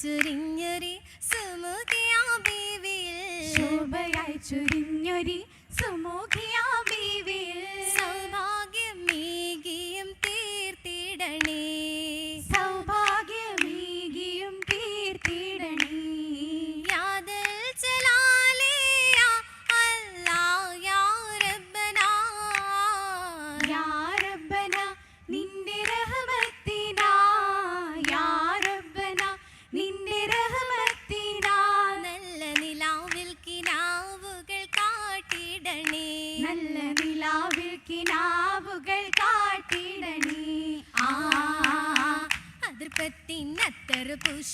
ചുരിഞ്ഞൊരി സുമുഖിയാ ശോഭയായി ചുരിഞ്ഞൊരി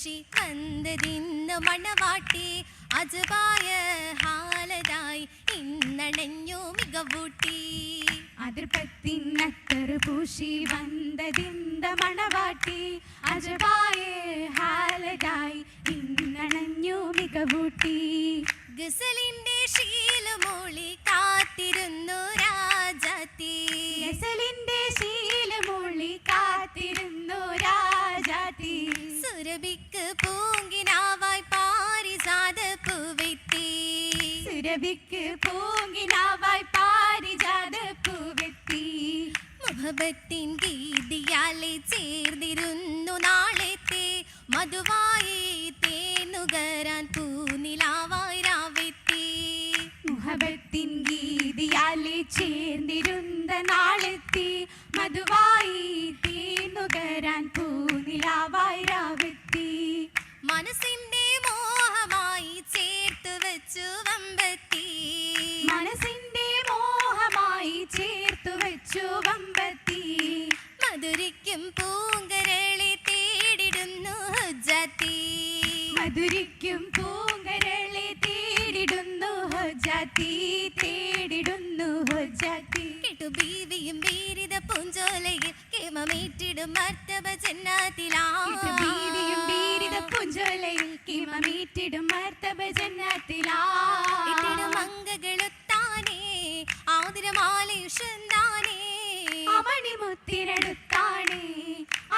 പൂശി വന്നതിന്ന് മണവാട്ടി. അജവായ ഹാലതായി ഇന്നണഞ്ഞു മികവൂട്ടി. അതിർപ്പത്തിനത്തറ് പൂശി വന്നതിന്ത മണവാട്ടി. അജവായ ഹാലതായി ഇന്നണഞ്ഞു മികവൂട്ടി. ഗസലിന്റെ ശീലമൂളി കാത്തിരുന്നു രാജാത്തി. ഗസലിന്റെ സുരഭിക്ക് പൂങ്കിനാവായി പാരിജാത പൂവെത്തി മുഹബത്തിൻ ഗീതിയാലെ ചേർന്നിരുന്നു നാളത്തെ. മധുവായി തേനുകരാൻ പൂനിലാവായി രാവെത്തി. മുഹബത്തിൻ ഗീതിയാലെ ചേർന്നിരുന്ന നാളെത്തി. മധുവായി തേനുകരാൻ പൂനിലാവായി ചേർത്തു വെച്ചു വമ്പത്തി മധുരിക്കും പൂങ്കരളെ തേടിടുന്നു ഹുജ്ജത്തി മധുരിക്കും പൂങ്കരളെ തേടിടുന്നു ഹൊജാത്തി. തേടിടുന്നു ഹൊജാത്തി. കേട്ടു ബീവിയും ബീരിത പൂഞ്ചോലയിൽ കേമമേറ്റിടും മർത്തവ ജന്നാത്തിലാ. ഇത് ബീവിയും ബീരിത പുഞ്ചോലയിൽ കിമമീറ്റിടും മർത്തബ ജന്നത്തിലാ. ഇട്ടിടും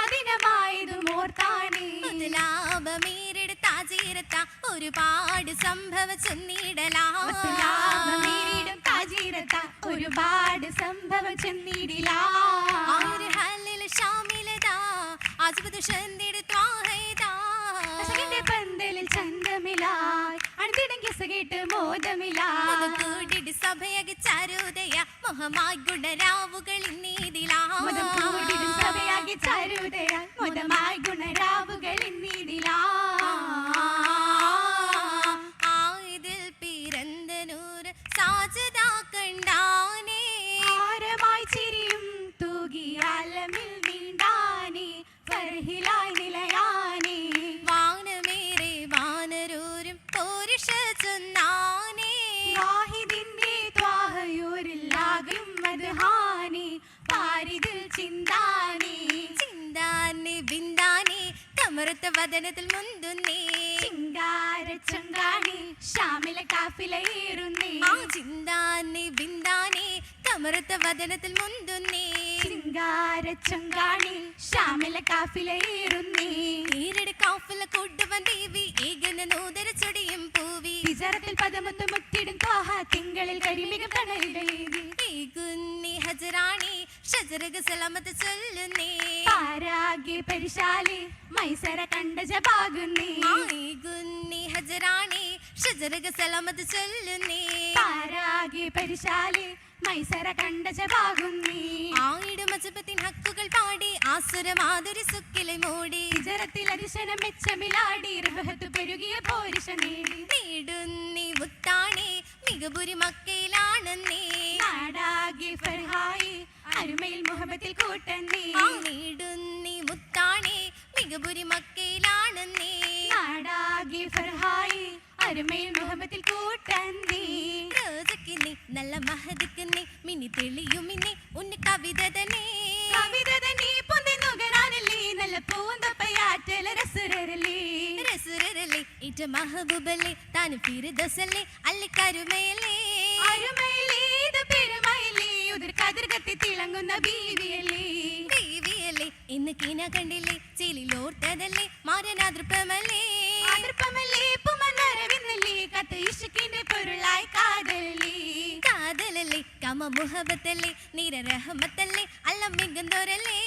അതിനമായതും ഓർത്താണേ ഒരുപാട് സംഭവ ചൊന്നിടലാ. ലാഭമേറിയിടും താജീരത്ത ഒരുപാട് സംഭവം ചെന്നിടിലാ. ആയൊരു ഹല്ലിൽ ഷാമിലതാ ആജുബത് ഷന്തിടുത്വാഹൈതാ കസകിന്റെ പന്തലിൽ ചന്തമിലായി. അണിതിടം കിസകേട്ട് മോദമിലാ കൂടിട്ട് സഭയക ചാരുദയ ഗുണരാവുകൾ ഇന്നീതിലാ ഗുണരാവുകൾ കമറുത്ത വദനത്തിൽ മുന്തുന്നേ. ചിങ്കാര ചങ്കാണി ആ ചിന്താനെ ബിന്ദാനെ കമറുത്ത വദനത്തിൽ മുന്തുന്നേ. ചിങ്കാര ചങ്കാണി കാഫിലയേറുന്നേ ഈരട് കാഫില കൊണ്ടുവൻ ദേവി ഏകന നൂതര ചൊടിയും വിചാരത്തിൽ പദമൊത്ത് മുത്തിടും താഹ തിങ്കളിൽ കരിമികം കുന്നി ഹജറാണി ഷജറക സലാമത്ത് ചൊല്ലുന്നേ. പാരാഗി പരിശാലി മൈസര കണ്ട ജപാകുന്നേ. ആ ഏകുന്നി ഹജറാണി ഷജറക സലാമത്ത് ചൊല്ലുന്നേ. പാരാഗി പരിശാലി മൈസര കണ്ട ജപാകുന്നേ ആയിട മജബത്തിൻ ഹക്കുകൾ പാടി ആസുര മാധുരി സുക്കിലെ മൂടി. വിചാരത്തിൽ അതിശനം മെച്ചമിലാടി റഹത്ത് പെരുകിയ പോരിശ നേടി. നേടുന്നി മുത്താണേ മികപുരി മക്കയിലാണെന്നേ നാടാകെ ഫർഹായി അരുമയിൽ മുഹബത്തിൽ കൂട്ടന്നേ നേടുന്നി മുത്താണേ മികപുരി മക്കയിലാണെന്നേ നാടാകെ ഫർഹായി അരുമയിൽ മുഹബത്തിൽ കൂട്ടന്നേ നല്ല മഹതിക്കുന്നേ മിനി തെളിയുമിന്നെ ഉന്ന കവിത തന്നെ. കവിത തന്നെ പൊന്തി നുകരാനല്ലേ നല്ല പൂന്തപ്പയാറ്റല രസുരരല്ലേ. രസുരരല്ലേ ഇറ്റ മഹബൂബല്ലേ താൻ പിരുദസല്ലേ അല്ലി കരുമയല്ലേ. ഇത് പെരുമയല്ലേ ഉതിർ കതിർകത്തി തിളങ്ങുന്ന ബീവിയല്ലേ. ബീവിയല്ലേ ഇന്ന് കിന കീന കണ്ടില്ലേ ചെലിലോർത്തതല്ലേ മാരനാതൃപ്പമല്ലേ അതിർപ്പമല്ലേ പുമനരവിന്നല്ലേ കത്ത് ഇഷ്കിന്റെ പൊരുളായി കാതലല്ലേ? കാതലല്ലേ? കമ മുഹബത്തല്ലേ നീര റഹമത്തല്ലേ അല്ല മികുന്നോരല്ലേ?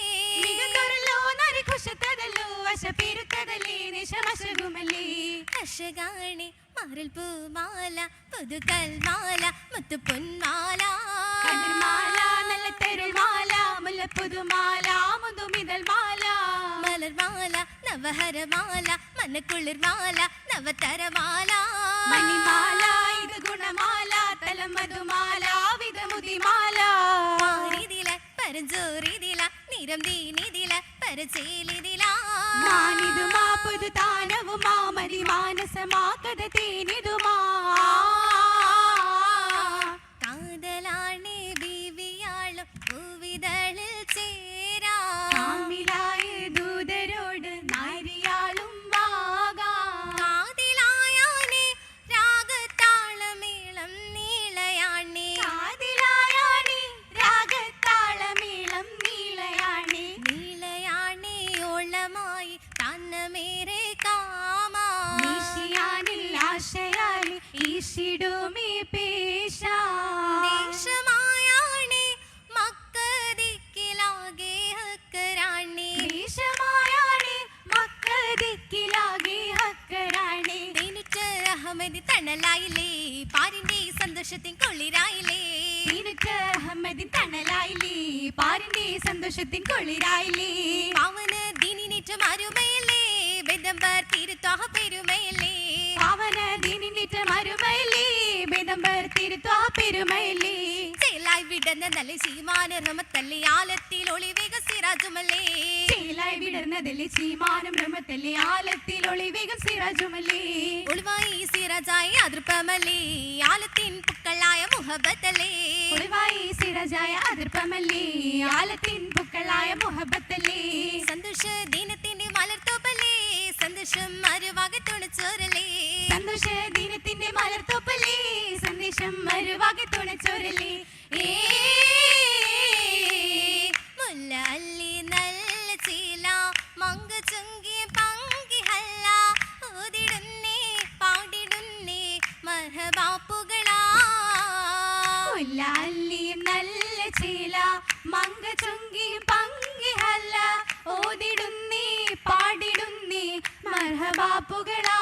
മികന്തൊരല്ലോ നരി ഖുഷത്തതല്ലോ വശ പെരുത്തതല്ലേ നിശമശകുമല്ലേ? കർഷകാണി മാറിൽ പൂമാല പുതുകൽമാല മുത്തു പൊന്മാല. കതിർമാല നല്ല തെരുമാല മുല്ല പുതുമാല മാല മലർമാല നവഹരമാല മനക്കുളിർമാല നവതരമാല. മണിമാല ഇത് ഗുണമാല തലം മധുമാല വിധമുതിമാല. മാറിതില പരഞ്ചോറിതില നിരം ദീനിതില പരചേലിതില. മാനിതുമാ പുതു താനവുമാ മതി മാനസമാ കഥ തേനിതുമാ. ആശയാലി ഈശിടുമേ പേശ ദേശമായാണേ മക്കദിക്കിലാകെ ഹക്കരാണേ. ദേശമായാണി മക്കദിക്കിലാകെ ഹക്കരാണി. തേനുറ്റ അഹമ്മദ് തണലായില്ലേ പാരിന്റെ സന്തോഷത്തിൻ കൊള്ളിരായില്ലേ. ദീനുറ്റ അഹമ്മദിൻ തണലായില്ലേ പാരിന്റെ സന്തോഷത്തിൻ കൊള്ളിരായില്ലേ. പാവന ദീനിനേറ്റം അരുമയല്ലേ ബെദംബർ തിരുത്വാഹ പെരുമയല്ലേ? പാവന ദീനിന്നിറ്റ മരുമയില്ലേ? ബേദംബർ തിരുത്വാ പെരുമയില്ലേ? ചേലായി വിടന്ന നല്ല ശീമാന റമത്തല്ലേ ആലത്തിൽ ഒളിവേഗ സിറാജുമല്ലേ? ചേലായി വിടർന്നതല്ലേ ചീമാനം ബ്രഹ്മത്തല്ലേ ആലത്തിൽ ഒളിവേഗം സിറാജുമല്ലേ? ഒളിവായി സിറാജായി അതിർപ്പമല്ലേ? ആലത്തിൻ പുക്കളായ മുഹബത്തല്ലേ? ഒളിവായി സിറജായ അതിർപ്പമല്ലേ? ആലത്തിൻ പുക്കളായ മുഹബത്തല്ലേ? സന്തോഷ ദിനത്തിന്റെ മലർത്തോപ്പല്ലേ സന്തോഷം അരുവാകെ തുണച്ചോരല്ലേ? സന്തോഷ ദിനത്തിന്റെ മലർത്തോപ്പല്ലേ? സന്ദേശം മരുവാകെ തുണച്ചോരല്ലേ? புகழா